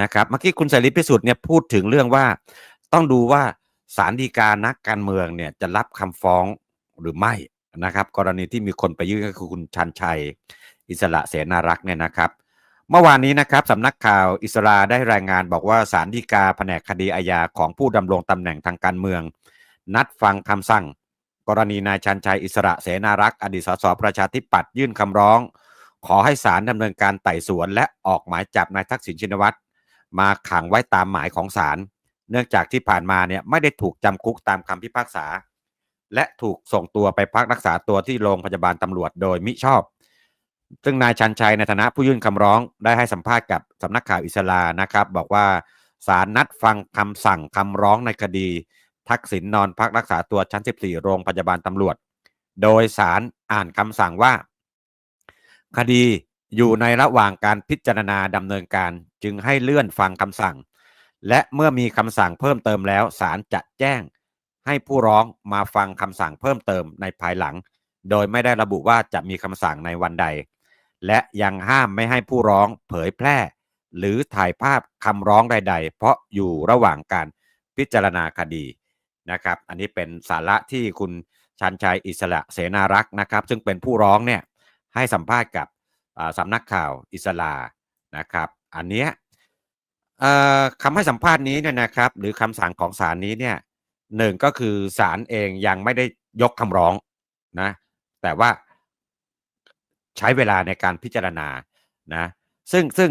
นะครับเมื่อกี้คุณเสรีพิสุทธิ์เนี่ยพูดถึงเรื่องว่า ต้องดูว่าศาลฎีกานักการเมืองเนี่ยจะรับคำฟ้องหรือไม่นะครับ กรณีที่มีคนไปยื่นก็คือคุณชันชัย อิสระเสนารักษ์เนี่ยนะครับ เมื่อวานนี้นะครับสำนักข่าวอิสราได้รายงานบอกว่าศาลฎีกาแผนกคดีอาญาของผู้ดำรงตำแหน่งทางการเมือง นัดฟังคำสั่ง กรณีนายชันชัยอิสระเสนารักษ์อดีตสสประชาธิปัตย์ยื่นคำร้อง ขอให้ศาลดำเนินการไต่สวนและออกหมายจับนายทักษิณชินวัตร มาขังไว้ตามหมายของศาลเนื่องจากที่ผ่านมาเนี่ยไม่ได้ถูกจำคุกตามคำพิพากษา และถูกส่งตัวไปพักรักษาตัวที่โรงพยาบาลตำรวจโดยมิชอบ ซึ่งนายชันชัยในฐานะผู้ยื่นคำร้องได้ให้สัมภาษณ์กับสำนักข่าวอิสลานะครับ บอกว่าศาลนัดฟังคำสั่งคำร้องในคดี ทักษิณนอนพักรักษาตัวชั้น 14 โรงพยาบาลตำรวจ โดยศาลอ่านคำสั่งว่า คดี อยู่ในระหว่างการพิจารณาดำเนินการจึงให้เลื่อนฟังคำสั่ง และเมื่อมีคำสั่งเพิ่มเติมแล้วศาลจะแจ้ง ให้ผู้ร้องมาฟังคำสั่งเพิ่มเติมในภายหลัง โดยไม่ได้ระบุว่าจะมีคำสั่งในวันใด และยังห้ามไม่ให้ผู้ร้องเผยแพร่ หรือถ่ายภาพคำร้องใด ๆ เพราะอยู่ระหว่างการพิจารณาคดีนะครับ อันนี้เป็นสาระที่คุณชันชัยอิสระเสนารักษ์นะครับ ซึ่งเป็นผู้ร้องเนี่ยให้สัมภาษณ์กับ สำนักข่าวอิสลานะครับ อันเนี้ยคำให้สัมภาษณ์นี้เนี่ยนะครับ หรือคำสั่งของศาลนี้เนี่ยหนึ่งก็คือศาลเองยังไม่ได้ยกคำร้องนะแต่ว่าใช้เวลาในการพิจารณานะซึ่งซึ่ง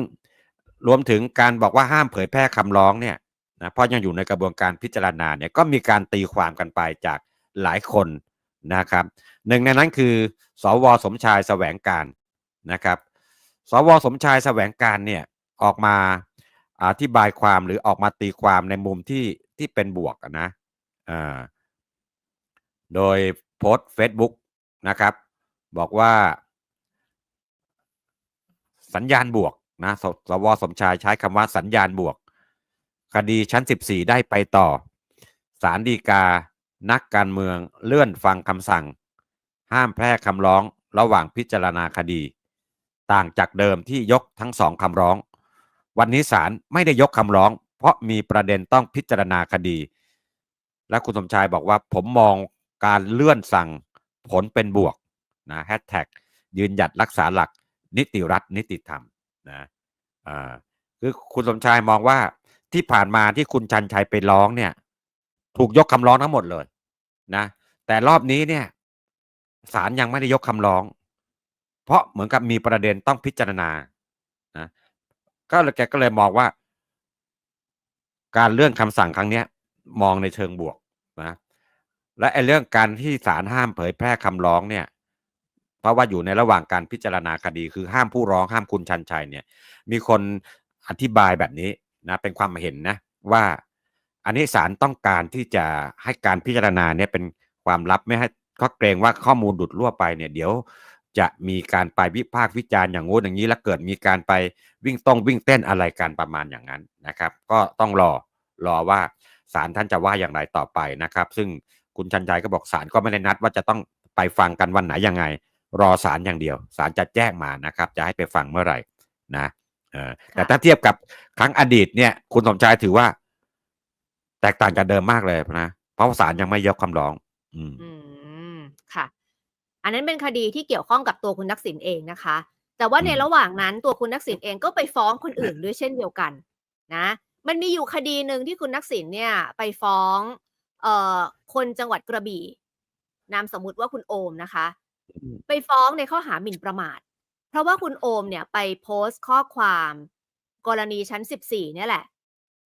รวมถึงการบอกว่าห้ามเผยแพร่คำร้องเนี่ยนะเพราะยังอยู่ในกระบวนการพิจารณาเนี่ยก็มีการตีความกันไปจากหลายคนนะครับหนึ่งในนั้นคือ สวสมชายแสวงการ นะครับสวสมชายแสวงการเนี่ยออกมาอธิบายความหรือออกมาตีความในมุมที่ที่เป็นบวกนะอ่าโดยโพสต์ Facebook นะครับ บอกว่า สัญญาณบวกนะสสวสมชายใช้คำว่าสัญญาณบวก คดีชั้น 14 ได้ไปต่อศาลฎีกา นักการเมืองเลื่อนฟังคำสั่ง ห้ามแพร่คำร้องระหว่างพิจารณาคดี ต่างจากเดิมที่ยกทั้งสองคำร้อง วันนี้ศาลไม่ได้ยกคำร้อง เพราะมีประเด็นต้องพิจารณาคดี และคุณสมชายบอกว่าผมมองการเลื่อนสั่งผลเป็นบวกนะแฮชแท็กยืนหยัดรักษาหลักนิติรัฐนิติธรรมนะอ่าคือคุณสมชายมองว่าที่ผ่านมาที่คุณชันชัยไปร้องเนี่ย ถูกยกคำร้องทั้งหมดเลยนะ แต่รอบนี้เนี่ยศาลยังไม่ได้ยกคำร้อง เพราะเหมือนกับมีประเด็นต้องพิจารณานะก็เลยแกก็เลยมองว่า การเลื่อนคำสั่งครั้งเนี้ยมองในเชิงบวกนะและไอ้เรื่องการที่ศาลห้ามเผยแพร่คำร้องเนี่ย เพราะว่าอยู่ในระหว่างการพิจารณาคดี คือห้ามผู้ร้องห้ามคุณชันชัยเนี่ย มีคนอธิบายแบบนี้นะเป็นความเห็นนะว่าอันนี้ศาลต้องการที่จะให้การพิจารณาเนี่ยเป็นความลับไม่ให้เขาเกรงว่าข้อมูลดุดรั่วไปเนี่ย เดี๋ยว จะมีการไปวิพากษ์วิจารณ์อย่างงู้นอย่างนี้ แล้วเกิดมีการไปวิ่งต้องวิ่งเต้นอะไรกันประมาณอย่างนั้นนะครับ ก็ต้องรอรอว่าศาลท่านจะว่าอย่างไรต่อไปนะครับ ซึ่งคุณชันชัยก็บอกศาลก็ไม่ได้นัดว่าจะต้องไปฟังกันวันไหนยังไง รอศาลอย่างเดียวศาลจะแจ้งมานะครับ จะให้ไปฟังเมื่อไหร่นะเออแต่ถ้าเทียบกับครั้งอดีตเนี่ย คุณสมชายถือว่า แตกต่างจากเดิมมากเลยนะเพราะว่าศาลยังไม่ยกคำร้อง อืมอืมค่ะ อันนั้นเป็นคดีที่เกี่ยวข้องกับตัวคุณทักษิณเองนะคะ แต่ว่าอืมในระหว่างนั้นตัวคุณทักษิณเองก็ไปฟ้องคนอื่นด้วยเช่นเดียวกันนะมันมีอยู่คดีหนึ่งที่คุณทักษิณเนี่ยไปฟ้องเอ่อคนจังหวัดกระบี่นามสมมุติว่าคุณโอมนะคะอืมไปฟ้องในข้อหาหมิ่นประมาท เพราะว่าคุณโอมเนี่ยไปโพสต์ข้อความ กรณีชั้น 14 เนี่ยแหละ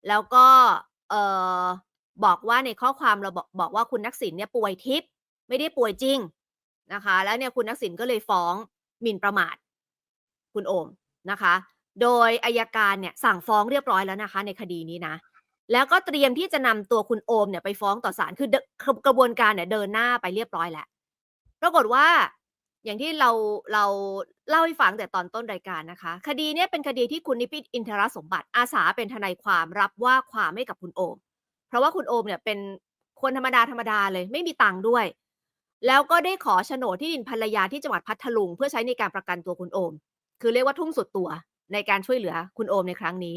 แล้วก็เอ่อบอกว่าในข้อความเราบอกบอกว่าคุณนักษิณเนี่ยป่วยทิพย์ไม่ได้ป่วยจริง นะคะ แล้วเนี่ยคุณนักษิณก็เลยฟ้องหมิ่นประมาท คุณโอมนะคะ โดยอายการเนี่ยสั่งฟ้องเรียบร้อยแล้วนะคะ ในคดีนี้นะ แล้วก็เตรียมที่จะนำตัวคุณโอมเนี่ยไปฟ้องต่อศาลคือกระบวนการเนี่ยเดินหน้าไปเรียบร้อยแล้วปรากฏว่าอย่างที่เราเราเล่าให้ฟังแต่ตอนต้นรายการนะคะ คดีนี้เป็นคดีที่คุณนิพิษอินทรสมบัติอาสาเป็นทนายความรับว่าความให้กับคุณโอม เพราะว่าคุณโอมเนี่ยเป็นคนธรรมดาธรรมดาเลย ไม่มีตังค์ด้วย แล้วก็ได้ขอโฉนดที่ดินภรรยาที่จังหวัดพัทลุง เพื่อใช้ในการประกันตัวคุณโอม คือเรียกว่าทุ่มสุดตัวในการช่วยเหลือคุณโอมในครั้งนี้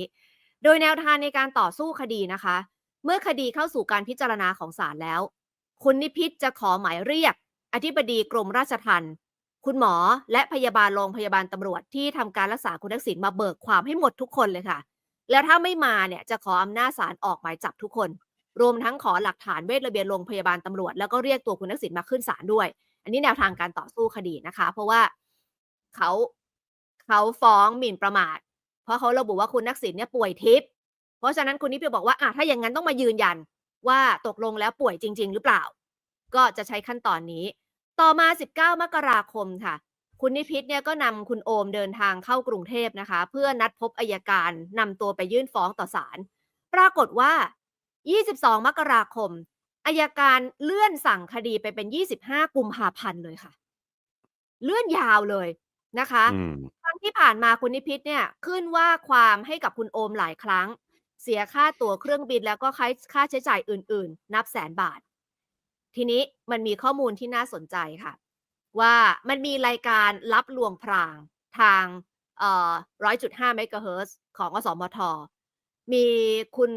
โดยแนวทางในการต่อสู้คดีนะคะ เมื่อคดีเข้าสู่การพิจารณาของศาลแล้ว คุณนิพิษจะขอหมายเรียก อธิบดีกรมราชทัณฑ์คุณหมอและพยาบาลโรงพยาบาลตำรวจที่ทำการรักษาคุณทักษิณมาเบิกความให้หมดทุกคนเลยค่ะ แล้วถ้าไม่มาเนี่ยจะขออำนาจศาลออกหมายจับทุกคน รวมทั้งขอหลักฐานเวทระเบียนโรงพยาบาลตำรวจ แล้วก็เรียกตัวคุณทักษิณมาขึ้นศาลด้วย อันนี้แนวทางการต่อสู้คดีนะคะ เพราะว่าเขาเขาฟ้องหมิ่นประมาท เพราะเขาระบุว่าคุณทักษิณเนี่ยป่วยทิพย์เพราะฉะนั้นคุณนิพิษบอกว่าอะถ้าอย่างนั้นต้องมายืนยันว่าตกลงแล้วป่วยจริง ๆ หรือเปล่า ก็จะใช้ขั้นตอนนี้ ต่อมา 19 มกราคมค่ะ คุณนิพิษเนี่ยก็นำคุณโอมเดินทางเข้ากรุงเทพนะคะ เพื่อนัดพบอายการนำตัวไปยื่นฟ้องต่อศาลปรากฏว่า 22 มกราคมอายการเลื่อนสั่งคดีไปเป็น 25 กุมภาพันธ์เลยค่ะ เลื่อนยาวเลยนะคะอืมครั้งที่ผ่านมาคุณนิพิษเนี่ยขึ้นว่าความให้กับคุณโอมหลายครั้ง เสียค่าตั๋วเครื่องบินแล้วก็ค่าค่าใช้จ่ายอื่น ๆ นับแสนบาท ทีนี้มันมีข้อมูลที่น่าสนใจค่ะ ว่ามันมีรายการรับลวงพรางทางเอ่อ100.5เมกะเฮิรตซ์ของอสมท มีคุณ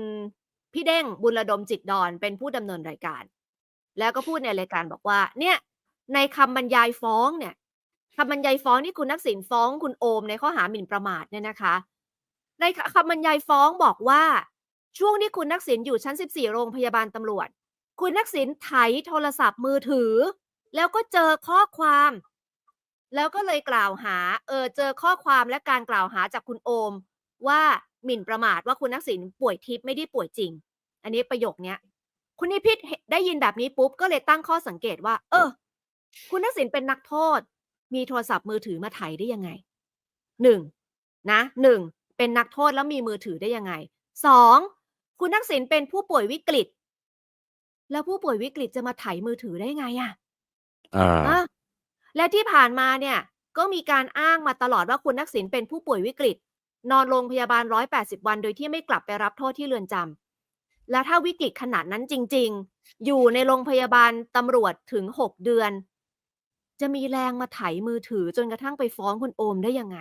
พี่เด้งบุญระดมจิตดอนเป็นผู้ดำเนินรายการ แล้วก็พูดในรายการบอกว่า เนี่ย ในคำบรรยายฟ้องเนี่ยคำบรรยายฟ้องที่คุณนักสินฟ้องคุณโอมในข้อหาหมิ่นประมาทเนี่ยนะคะ ในคำบรรยายฟ้องบอกว่า ช่วงที่คุณนักสินอยู่ชั้น 14 โรงพยาบาลตำรวจ คุณนักสินไถโทรศัพท์มือถือ แล้วก็เจอข้อความ แล้วก็เลยกล่าวหาเออเจอข้อความและการกล่าวหาจากคุณโอมว่าหมิ่นประมาทว่าคุณนักสินป่วยทิพย์ไม่ได้ป่วยจริง อันนี้ประโยคเนี้ย คุณนิพิษเห็นได้ยินแบบนี้ปุ๊บ ก็เลยตั้งข้อสังเกตว่า เออ คุณนักสินเป็นนักโทษ มีโทรศัพท์มือถือมาไถได้ยังไงหนึ่งนะหนึ่งเป็นนักโทษแล้วมีมือถือได้ยังไงสองคุณนักสินเป็นผู้ป่วยวิกฤต แล้วผู้ป่วยวิกฤตจะมาไถมือถือได้ไงอะเอออะและที่ผ่านมาเนี่ย ก็มีการอ้างมาตลอดว่าคุณนักสินเป็นผู้ป่วยวิกฤต นอนโรงพยาบาล 180 วัน โดยที่ไม่กลับไปรับโทษที่เรือนจำ และถ้าวิกฤตขนาดนั้นจริง ๆ อยู่ในโรงพยาบาลตำรวจถึง 6 เดือน จะมีแรงมาไถมือถือจนกระทั่งไปฟ้องคุณโอมได้ยังไง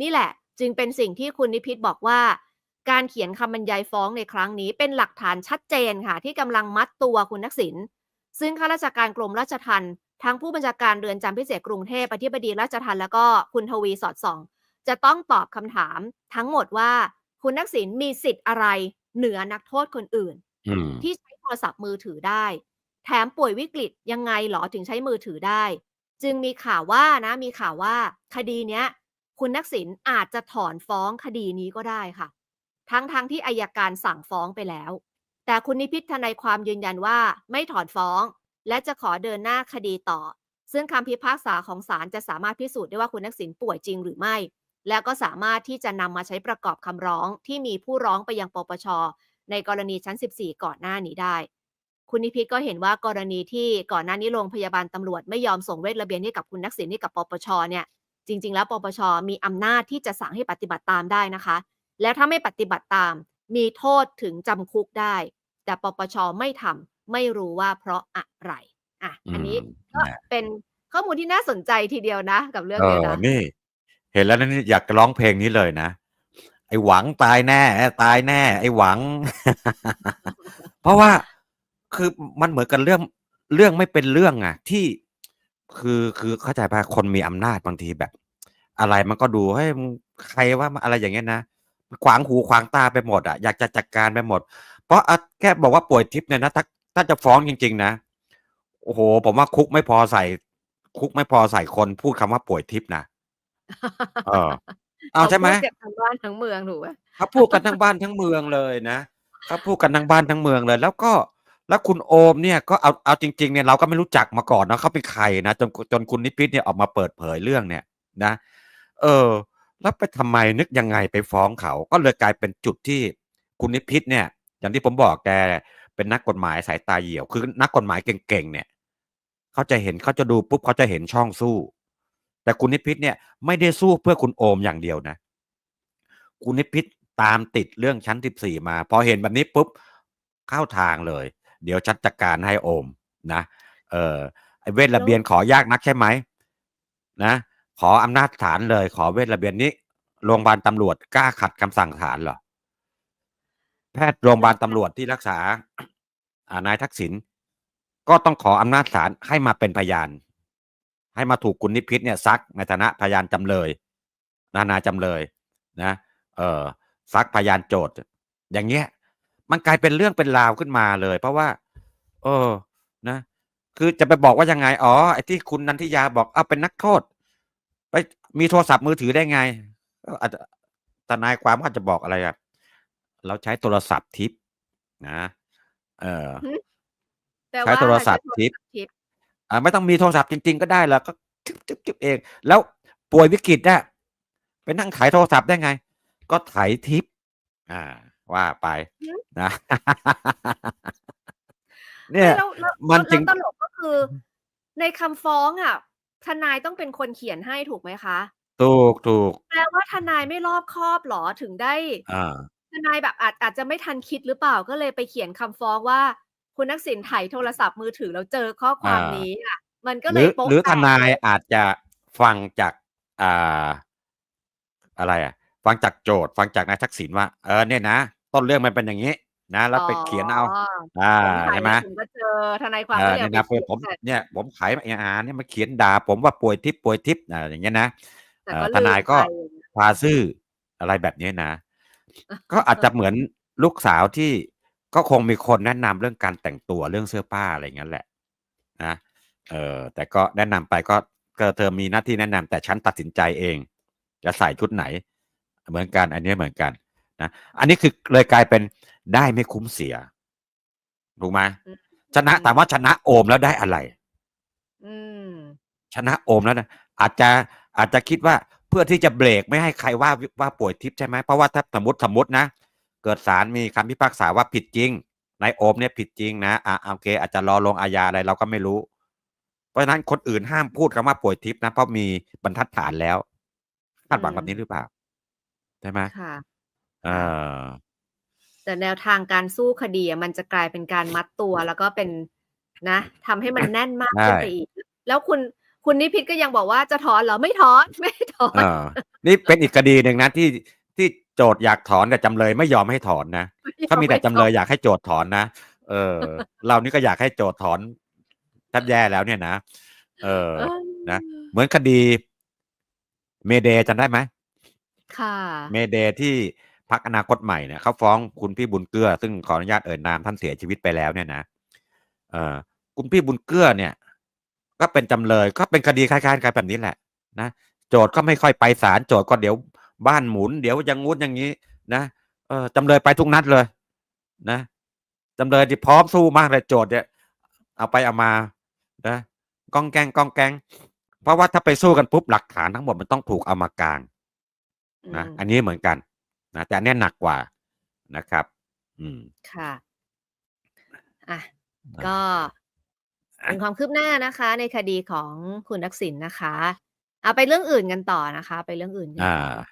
นี่แหละ จึงเป็นสิ่งที่คุณนิพิษบอกว่า การเขียนคำบรรยายฟ้องในครั้งนี้เป็นหลักฐานชัดเจนค่ะ ที่กำลังมัดตัวคุณนักสินซึ่งข้าราชการกรมราชทัณฑ์ทั้งผู้บัญชาการเรือนจำพิเศษกรุงเทพอธิบดีราชทัณฑ์แล้วก็คุณทวีสอดส่อง จะต้องตอบคำถามทั้งหมดว่า คุณนักสินมีสิทธิ์อะไร เหนือนักโทษคนอื่นอืมที่ใช้โทรศัพท์มือถือได้ แถมป่วยวิกฤตยังไงหรอถึงใช้มือถือได้ จึงมีข่าวว่านะ มีข่าวว่า คดีเนี้ย คุณนักสินอาจจะถอนฟ้องคดีนี้ก็ได้ค่ะ ทั้งทั้งที่อายการสั่งฟ้องไปแล้ว แต่คุณนิพิษทนายความยืนยันว่าไม่ถอนฟ้อง และจะขอเดินหน้าคดีต่อ ซึ่งคำพิพากษาของศาลจะสามารถพิสูจน์ได้ว่าคุณนักสินป่วยจริงหรือไม่ แล้วก็สามารถที่จะนำมาใช้ประกอบคำร้องที่มีผู้ร้องไปยังปปช ในกรณีชั้น 14 ก่อนหน้านี้ได้ คุณนิพิษก็เห็นว่ากรณีที่ก่อนหน้านี้โรงพยาบาลตำรวจไม่ยอมส่งเวทระเบียนให้กับคุณนักสินให้กับปปชเนี่ยจริง ๆ แล้วปปชมีอำนาจที่จะสั่งให้ปฏิบัติตามได้นะคะ และถ้าไม่ปฏิบัติตาม มีโทษถึงจำคุกได้ แต่ปปชไม่ทำไม่รู้ว่าเพราะอะไรอะอันนี้อืมก็นะเป็นข้อมูลที่น่าสนใจทีเดียวนะ กับเรื่องเอเนี้ยอนะนี่ เห็นแล้วนี่อยากจะร้องเพลงนี้เลยนะ ไอ้หวังตายแน่ ตายแน่ ไอ้หวัง เพราะว่าคือมันเหมือนกันเรื่องเรื่องไม่เป็นเรื่องอะที่คือคือเข้าใจป่ะคนมีอำนาจบางทีแบบ อะไรมันก็ดูให้ใครว่าอะไรอย่างเงี้ยนะขวางหูขวางตาไปหมดอะอยากจะจัดการไปหมด เพราะอะแค่บอกว่าป่วยทิพย์เนี่ยนะถ้าถ้าจะฟ้องจริง ๆ นะโอ้โห ผมว่าคุกไม่พอใส่ คุกไม่พอใส่คนพูดคำว่าป่วยทิพย์นะ ออเอาใช่ไหมพูดกันทั้งบ้านทั้งเมืองถูกไหมเขาพูดกันทั้งบ้านทั้งเมืองเลยนะเขาพูดกันทั้งบ้านทั้งเมืองเลย แล้วก็แล้วคุณโอมเนี่ยก็เอาเอาจริงๆเนี่ยเราก็ไม่รู้จักมาก่อนนะเขาเป็นใครนะจนจนคุณนิพิษเนี่ยออกมาเปิดเผยเรื่องเนี่ยนะ เออ แล้วไปทำไมนึกยังไงไปฟ้องเขา ก็เลยกลายเป็นจุดที่คุณนิพิษเนี่ย อย่างที่ผมบอกแกเป็นนักกฎหมายสายตาเหี่ยว คือนักกฎหมายเก่งๆเนี่ยเขาจะเห็นเขาจะดูปุ๊บเขาจะเห็นช่องสู้ แต่คุณนิพิษเนี่ยไม่ได้สู้เพื่อคุณโอมอย่างเดียวนะ คุณนิพิษตามติดเรื่องชั้น 14 มา พอเห็นแบบนี้ปุ๊บเข้าทางเลย เดี๋ยวชัดจัดการให้โอมนะเออไอเวทระเบียนขอยากนักใช่ไหมนะ ขออำนาจศาลเลย ขอเวทระเบียนนี้โรงพยาบาลตำรวจกล้าขัดคำสั่งศาลเหรอแพทย์โรงพยาบาลตำรวจที่รักษาอานายทักษิณก็ต้องขออำนาจศาลให้มาเป็นพยาน ให้มาถูกคุณนิพิษเนี่ยซักในฐานะพยานจำเลยนานาจำเลยนะเออซักพยานโจทย์ อย่างเงี้ย มันกลายเป็นเรื่องเป็นราวขึ้นมาเลย เพราะว่า เออนะ คือจะไปบอกว่ายังไง อ๋อไอ้ที่คุณนันทิยาบอกเอาเป็นนักโทษไปมีโทรศัพท์มือถือได้ไงก็อาจจะทนายความก็อาจจะบอกอะไรอะเราใช้โทรศัพท์ทิปนะ เออแปลใช้ว่าโทรอะไรศัพท์ใช้โทรทิปศัพท์ทิป อ่าไม่ต้องมีโทรศัพท์จริง ๆ ก็ได้แล้วก็จิ๊บจิ๊บจิ๊บเอง แล้วป่วยวิกฤตอะไปนั่งถ่ายโทรศัพท์ได้ไง ก็ถ่ายทิป อ่า ว่าไปนะเนี่ยไม่แล้วแล้วมันแล้วจึงตลกก็คือ ในคำฟ้องอะ ทนายต้องเป็นคนเขียนให้ถูกไหมคะถูกถูกแปลว่าทนายไม่รอบคอบเหรอถึงได้อ่าทนายแบบอาจอาจจะไม่ทันคิดหรือเปล่าก็เลยไปเขียนคำฟ้องว่า คุณนักสินถ่ายโทรศัพท์มือถือแล้วเจอข้อความอ่านี้นี้อะ มันก็หเลรืยอโป๊ะหรือแตทกนายเลยอาจจะฟังจากอ่าอะไรอะ ฟังจากโจทย์ ฟังจากนายทักษิณว่าเออเนี่ยนะต้นเรื่องมันเป็นอย่างนี้ นะ แล้วไปเขียนเอา อ่าผมถ่ายใช่ไหม แล้วถึงก็เจอทนายความเอก็อเลยเนี่ยเอาไปนะเขียนผมแต่เนี่ยผมขายเออาเนี่ยมาเขียนด่าผมว่าป่วยทิพย์ป่วยทิพย์อ่าอย่างเงี้ยนะแต่เอ่ก็อลืทนายมก็ไปพาซื่ออะไรแบบนี้นะ ก็อาจจะเหมือนลูกสาวที่ ก็คงมีคนแนะนำเรื่องการแต่งตัวเรื่องเสื้อผ้าอะไรอย่างนั้นแหละนะเออแต่ก็แนะนำไปก็ก็เธอมีหน้าที่แนะนำแต่ฉันตัดสินใจเอง จะใส่ชุดไหน เหมือนกัน อันนี้เหมือนกันนะอันนี้คือเลยกลายเป็นได้ไม่คุ้มเสียถูกไหมอืมชนะถามว่าชนะโอมแล้วได้อะไรอืมชนะโอมแล้วนะอาจจะอาจจะคิดว่าเพื่อที่จะเบรกไม่ให้ใครว่าว่าป่วยทิพย์ใช่ไหมเพราะว่าถ้าสมมติสมมตินะ เกิดศาลมีคำพิพากษาว่าผิดจริงนายโอมเนี่ยผิดจริงนะอ่าโอเคอาจจะรอลงอาญาอะไรเราก็ไม่รู้ เพราะฉะนั้นคนอื่นห้ามพูดคำว่าป่วยทิพย์นะ เพราะมีบรรทัดฐานแล้วคาดหวังอืมแบบนี้หรือเปล่าใช่ไหมค่ะเออแต่แนวทางการสู้คดีอะมันจะกลายเป็นการมัดตัวแล้วก็เป็นนะทำให้มันแน่นมากขึ้นใช่ไปอีก แล้วคุณคุณนิพิษก็ยังบอกว่าจะถอนเหรอไม่ถอนไม่ถอนเออนี่เป็นอีกคดีหนึ่งนะที่ ที่โจทย์อยากถอนแต่จำเลยไม่ยอมให้ถอนนะถ้ามีแต่จำเลยอยากให้โจทย์ถอนนะเออ เรานี่ก็อยากให้โจทย์ถอนแทบแย่แล้วเนี่ยนะเออเออนะเหมือนคดี เมเดจำได้ไหมค่ะ เมเดที่พักอนาคตใหม่เนี่ยเขาฟ้องคุณพี่บุญเกื้อ ซึ่งขออนุญาตเอ่ยนามท่านเสียชีวิตไปแล้วเนี่ยนะเออคุณพี่บุญเกื้อเนี่ย ก็เป็นจำเลยก็เป็นคดีคล้ายๆกันแบบนี้แหละ นะโจทย์ก็ไม่ค่อยไปศาลโจทย์ก็เดี๋ยว บ้านหมุน เดี๋ยวอยังงู้นอย่างนี้ นะเออจำเลยไปทุกนัดเลย นะจำเลยที่พร้อมสู้มากเลยโจทย์เนี่ยเอาไปเอามานะก้องแกงก้องแกง เพราะว่าถ้าไปสู้กันปุ๊บหลักฐานทั้งหมดมันต้องถูกเอามากลางนะอืมอันนี้เหมือนกันนะแต่อันเนี้ยหนักกว่านะครับ อืมค่ะอะอะก็เป็นความคืบหน้านะคะ ในคดีของคุณทักษิณนะคะเอาไปเรื่องอื่นกันต่อนะคะ ไปเรื่องอื่นกันอ่าต่อ